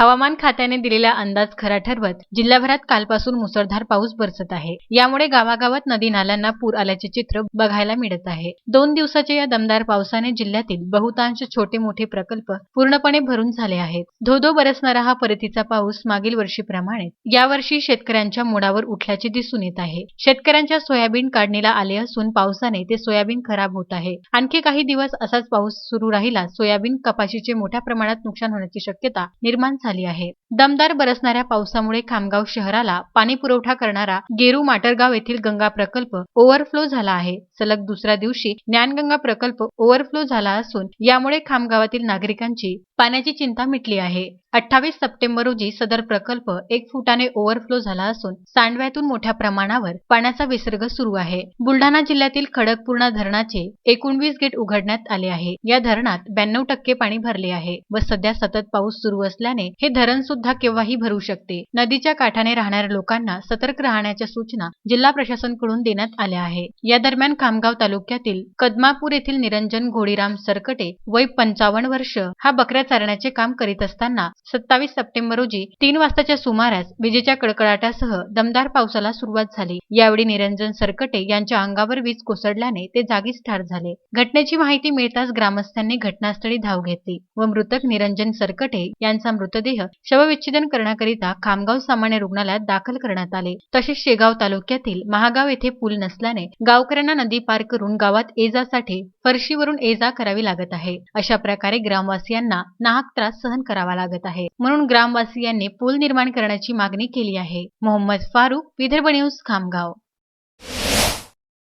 हवामान खात्याने दिलेला अंदाज खरा ठरवत जिल्हाभरात कालपासून मुसळधार पाऊस बरसत आहे. यामुळे गावागावात नदी नाल्यांना पूर आल्याचे चित्र बघायला मिळत आहे. दोन दिवसाच्या या दमदार पावसाने जिल्ह्यातील बहुतांश छोटे मोठे प्रकल्प पूर्णपणे भरून झाले आहेत. धोधो बरसणारा हा परतीचा पाऊस मागील वर्षीप्रमाणे यावर्षी शेतकऱ्यांच्या मुडावर उठल्याचे दिसून येत आहे. शेतकऱ्यांच्या सोयाबीन काढणीला आले असून पावसाने ते सोयाबीन खराब होत आहे. आणखी काही दिवस असाच पाऊस सुरू राहिला सोयाबीन कपाशीचे मोठ्या प्रमाणात नुकसान होण्याची शक्यता निर्माण झाली आहे. दमदार बरसणाऱ्या पावसामुळे खामगाव शहराला पाणी पुरवठा करणारा गेरू माटरगाव येथील गंगा प्रकल्प ओव्हरफ्लो झाला आहे. सलग दुसऱ्या दिवशी ज्ञानगंगा प्रकल्प ओव्हरफ्लो झाला असून यामुळे खामगावातील नागरिकांची पाण्याची चिंता मिटली आहे. अठ्ठावीस सप्टेंबर रोजी सदर प्रकल्प एक फुटाने ओव्हरफ्लो झाला असून सांडव्यातून मोठ्या प्रमाणावर पाण्याचा विसर्ग सुरू आहे. बुलढाणा जिल्ह्यातील खडकपूर्णा धरणाचे एकोणवीस गेट उघडण्यात आले आहे. या धरणात ब्याण्णव टक्के पाणी भरले आहे व सध्या सतत पाऊस सुरू असल्याने हे धरण सुद्धा केव्हाही भरू शकते. नदीच्या काठाने राहणाऱ्या लोकांना सतर्क राहण्याच्या सूचना जिल्हा प्रशासनकडून देण्यात आल्या आहे. या दरम्यान खामगाव तालुक्यातील कदमापूर येथील निरंजन घोडीराम सरकटे वय पंचावन्न वर्ष हा बकऱ्या चारण्याचे काम करीत असताना सत्तावीस सप्टेंबर रोजी तीन वाजताच्या सुमारास विजेच्या कडकडाटासह दमदार पावसाला सुरुवात झाली. यावेळी निरंजन सरकटे यांच्या अंगावर वीज कोसळल्याने ते जागीच ठार झाले. घटनेची माहिती मिळताच ग्रामस्थांनी घटनास्थळी धाव घेतली व मृतक निरंजन सरकटे यांचा मृतदेह शवविच्छेदन करण्याकरिता खामगाव सामान्य रुग्णालयात दाखल करण्यात आले. तसेच शेगाव तालुक्यातील महागाव येथे पूल नसल्याने गावकऱ्यांना नदी पार करून गावात ये जासाठी फरशीवरून ये जा करावी लागत आहे. अशा प्रकारे ग्रामवासियांना नाहक त्रास सहन करावा लागत आहे. म्हणून ग्रामवासियांनी पूल निर्माण करण्याची मागणी केली आहे. मोहम्मद फारूक विदर्भ न्यूज खामगाव.